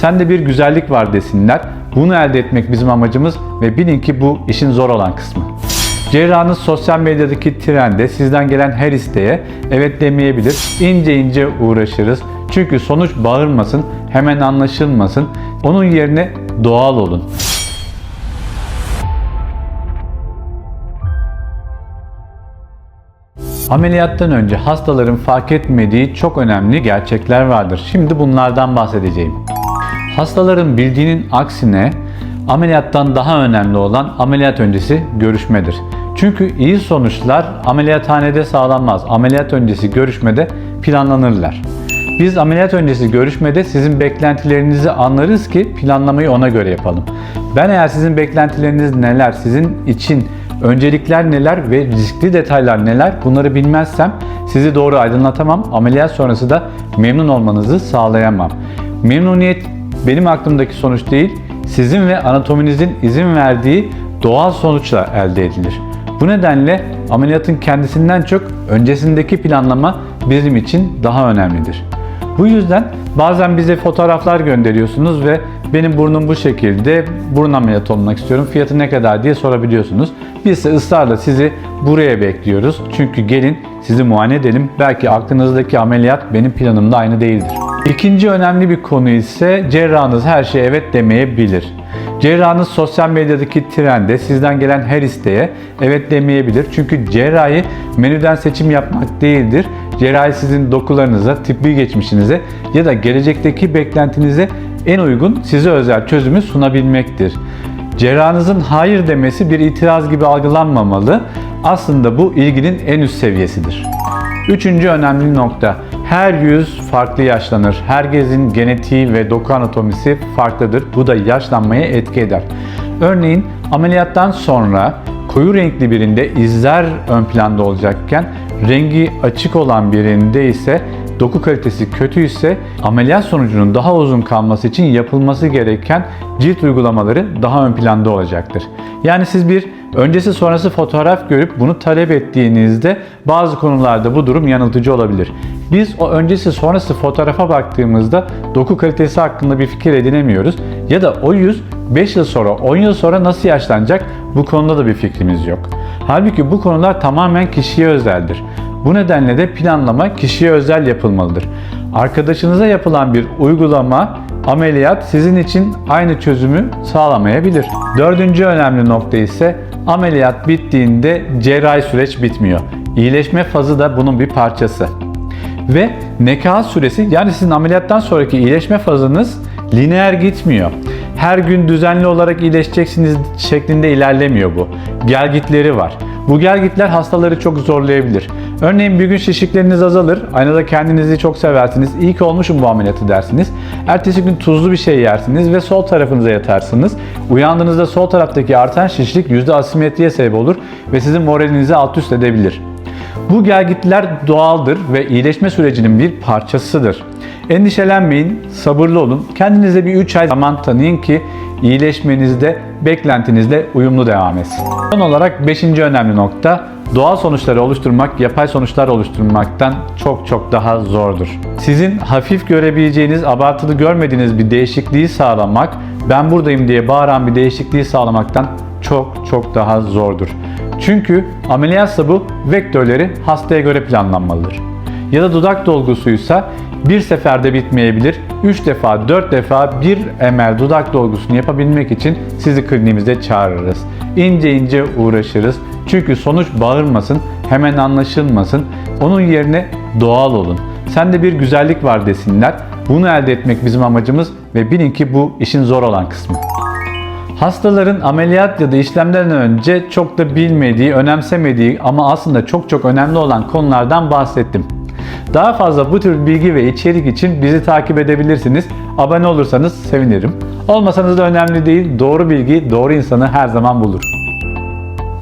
Sende bir güzellik var desinler. Bunu elde etmek bizim amacımız ve bilin ki bu işin zor olan kısmı. Cerrahınız sosyal medyadaki trende sizden gelen her isteğe evet demeyebilir. İnce ince uğraşırız. Çünkü sonuç bağırmasın, hemen anlaşılmasın. Onun yerine doğal olun. Ameliyattan önce hastaların fark etmediği çok önemli gerçekler vardır. Şimdi bunlardan bahsedeceğim. Hastaların bildiğinin aksine ameliyattan daha önemli olan ameliyat öncesi görüşmedir. Çünkü iyi sonuçlar ameliyathanede sağlanmaz. Ameliyat öncesi görüşmede planlanırlar. Biz ameliyat öncesi görüşmede sizin beklentilerinizi anlarız ki planlamayı ona göre yapalım. Ben eğer sizin beklentileriniz neler, sizin için öncelikler neler ve riskli detaylar neler bunları bilmezsem sizi doğru aydınlatamam. Ameliyat sonrası da memnun olmanızı sağlayamam. Memnuniyet benim aklımdaki sonuç değil, sizin ve anatominizin izin verdiği doğal sonuçla elde edilir. Bu nedenle ameliyatın kendisinden çok öncesindeki planlama bizim için daha önemlidir. Bu yüzden bazen bize fotoğraflar gönderiyorsunuz ve benim burnum bu şekilde, burun ameliyatı olmak istiyorum, fiyatı ne kadar diye sorabiliyorsunuz. Biz ise ısrarla sizi buraya bekliyoruz. Çünkü gelin sizi muayene edelim. Belki aklınızdaki ameliyat benim planımda aynı değildir. İkinci önemli bir konu ise cerrahınız her şeye evet demeyebilir. Cerrahınız sosyal medyadaki trende sizden gelen her isteğe evet demeyebilir. Çünkü cerrahi menüden seçim yapmak değildir. Cerrahi sizin dokularınıza, tıbbi geçmişinize ya da gelecekteki beklentinize en uygun size özel çözümü sunabilmektir. Cerrahınızın hayır demesi bir itiraz gibi algılanmamalı. Aslında bu ilginin en üst seviyesidir. Üçüncü önemli nokta. Her yüz farklı yaşlanır. Herkesin genetiği ve doku anatomisi farklıdır. Bu da yaşlanmaya etki eder. Örneğin ameliyattan sonra koyu renkli birinde izler ön planda olacakken rengi açık olan birinde ise doku kalitesi kötü ise ameliyat sonucunun daha uzun kalması için yapılması gereken cilt uygulamaları daha ön planda olacaktır. Yani siz bir öncesi sonrası fotoğraf görüp bunu talep ettiğinizde bazı konularda bu durum yanıltıcı olabilir. Biz o öncesi sonrası fotoğrafa baktığımızda doku kalitesi hakkında bir fikir edinemiyoruz ya da o yüz 5 yıl sonra 10 yıl sonra nasıl yaşlanacak bu konuda da bir fikrimiz yok. Halbuki bu konular tamamen kişiye özeldir. Bu nedenle de planlama kişiye özel yapılmalıdır. Arkadaşınıza yapılan bir uygulama, ameliyat sizin için aynı çözümü sağlamayabilir. Dördüncü önemli nokta ise ameliyat bittiğinde cerrahi süreç bitmiyor. İyileşme fazı da bunun bir parçası. Ve nekaat süresi yani sizin ameliyattan sonraki iyileşme fazınız lineer gitmiyor. Her gün düzenli olarak iyileşeceksiniz şeklinde ilerlemiyor bu. Gelgitleri var. Bu gelgitler hastaları çok zorlayabilir. Örneğin bir gün şişlikleriniz azalır, aynada kendinizi çok seversiniz, iyi ki olmuşum bu ameliyatı dersiniz. Ertesi gün tuzlu bir şey yersiniz ve sol tarafınıza yatarsınız. Uyandığınızda sol taraftaki artan şişlik yüzde asimetriye sebep olur ve sizin moralinizi alt üst edebilir. Bu gelgitler doğaldır ve iyileşme sürecinin bir parçasıdır. Endişelenmeyin, sabırlı olun. Kendinize bir 3 ay zaman tanıyın ki iyileşmenizde beklentinizle uyumlu devam etsin. Son olarak 5. önemli nokta doğal sonuçları oluşturmak yapay sonuçlar oluşturmaktan çok çok daha zordur. Sizin hafif görebileceğiniz, abartılı görmediğiniz bir değişikliği sağlamak, ben buradayım diye bağıran bir değişikliği sağlamaktan çok çok daha zordur. Çünkü ameliyatsa bu vektörleri hastaya göre planlanmalıdır. Ya da dudak dolgusuysa bir seferde bitmeyebilir. 3 defa 4 defa 1 ml dudak dolgusunu yapabilmek için sizi kliniğimize çağırırız. İnce ince uğraşırız. Çünkü sonuç bağırmasın, hemen anlaşılmasın. Onun yerine doğal olun. Sende bir güzellik var desinler. Bunu elde etmek bizim amacımız ve bilin ki bu işin zor olan kısmı. Hastaların ameliyat ya da işlemlerden önce çok da bilmediği, önemsemediği ama aslında çok çok önemli olan konulardan bahsettim. Daha fazla bu tür bilgi ve içerik için bizi takip edebilirsiniz. Abone olursanız sevinirim. Olmasanız da önemli değil. Doğru bilgi doğru insanı her zaman bulur.